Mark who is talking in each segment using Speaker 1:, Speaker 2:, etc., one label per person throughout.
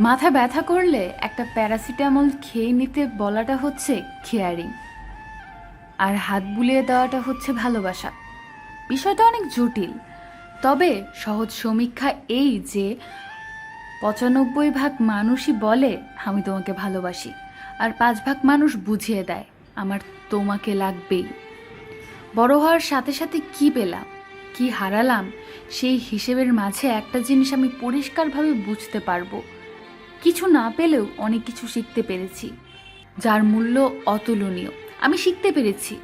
Speaker 1: মাথা ব্যথা করলে একটা প্যারাসিটামল খেয়ে নিতে বলাটা হচ্ছে কেয়ারিং। আর হাত বুলিয়ে দেওয়াটা হচ্ছে ভালোবাসা। বিষয়টা অনেক জটিল। তবে সহজ সমীক্ষা এই যে পঁচানব্বই ভাগ মানুষই বলে, আমি তোমাকে ভালোবাসি। আর পাঁচ ভাগ মানুষ বুঝিয়ে দেয়, আমার তোমাকে লাগবেই। বড় হওয়ার সাথে সাথে কি পেলাম, কি হারালাম, সেই হিসেবের মাঝে একটা জিনিস আমি পরিষ্কারভাবে বুঝতে পারব। কিছু না পেলেও অনেক কিছু শিখতে পেরেছি, যার মূল্য অতুলনীয়। আমি শিখতে পেরেছি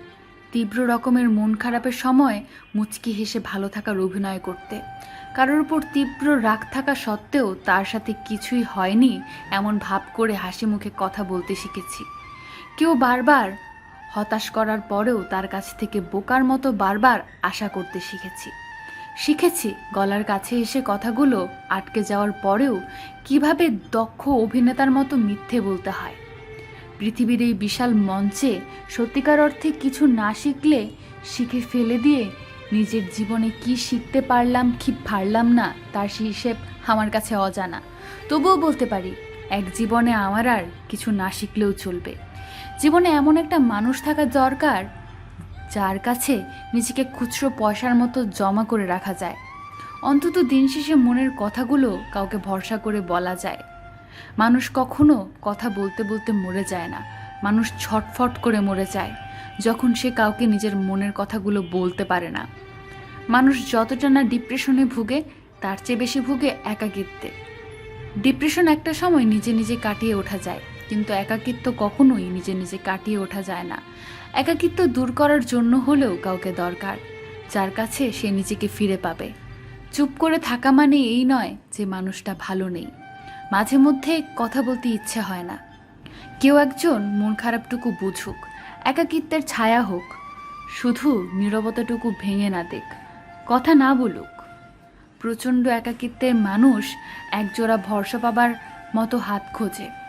Speaker 1: তীব্র রকমের মন খারাপের সময় মুচকি হেসে ভালো থাকার অভিনয় করতে। কারোর উপর তীব্র রাগ থাকা সত্ত্বেও তার সাথে কিছুই হয়নি এমন ভাব করে হাসি মুখে কথা বলতে শিখেছি। কেউ বারবার হতাশ করার পরেও তার কাছ থেকে বোকার মতো বারবার আশা করতে শিখেছি। শিখেছি গলার কাছে এসে কথাগুলো আটকে যাওয়ার পরেও কীভাবে দক্ষ অভিনেতার মতো মিথ্যে বলতে হয়। পৃথিবীর এই বিশাল মঞ্চে সত্যিকার অর্থে কিছু না শিখলে শিখে ফেলে দিয়ে নিজের জীবনে কি শিখতে পারলাম, কি পারলাম না, তার হিসেব আমার কাছে অজানা। তবুও বলতে পারি, এক জীবনে আমার আর কিছু না শিখলেও চলবে। জীবনে এমন একটা মানুষ থাকা দরকার যার কাছে নিজেকে খুচরো পয়সার মতো জমা করে রাখা যায়। অন্তত দিন শেষে মনের কথাগুলো কাউকে ভরসা করে বলা যায়। মানুষ কখনো কথা বলতে বলতে মরে যায় না। মানুষ ছটফট করে মরে যায়, যখন সে কাউকে নিজের মনের কথাগুলো বলতে পারে না। মানুষ যতটা না ডিপ্রেশনে ভুগে, তার চেয়ে বেশি ভুগে একাকিত্বে। ডিপ্রেশন একটা সময় নিজে নিজে কাটিয়ে ওঠা যায়। কিন্তু একাকিত্ব কখনোই নিজে নিজে কাটিয়ে ওঠা যায় না। একাকিত্ব দূর করার জন্য হলেও কাউকে দরকার, যার কাছে সে নিজেকে ফিরে পাবে। চুপ করে থাকা মানে এই নয় যে মানুষটা ভালো নেই। মাঝে মধ্যে কথা বলতে ইচ্ছে হয় না। কেউ একজন মন খারাপটুকু বুঝুক, একাকিত্বের ছায়া হোক, শুধু নীরবতাটুকু ভেঙে না দেখ কথা না বলুক। প্রচণ্ড একাকিত্বের মানুষ একজোড়া ভরসা পাবার মতো হাত খোঁজে।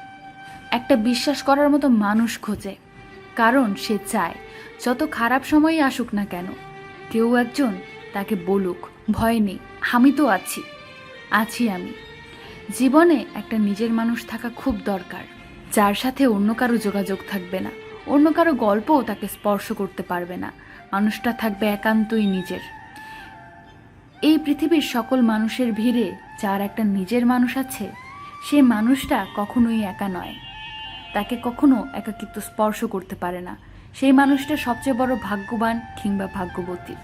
Speaker 1: একটা বিশ্বাস করার মতো মানুষ খোঁজে, কারণ সে চায়, যত খারাপ সময়ই আসুক না কেন, কেউ একজন তাকে বলুক, ভয় নেই, আমি তো আছি আছি আমি। জীবনে একটা নিজের মানুষ থাকা খুব দরকার, যার সাথে অন্য কারও যোগাযোগ থাকবে না, অন্য কারও গল্পও তাকে স্পর্শ করতে পারবে না, মানুষটা থাকবে একান্তই নিজের। এই পৃথিবীর সকল মানুষের ভিড়ে যার একটা নিজের মানুষ আছে, সে মানুষটা কখনোই একা নয়। তাকে কখনো একাকিত্ব স্পর্শ করতে পারে না। সেই মানুষটা সবচেয়ে বড় ভাগ্যবান কিংবা ভাগ্যবতী।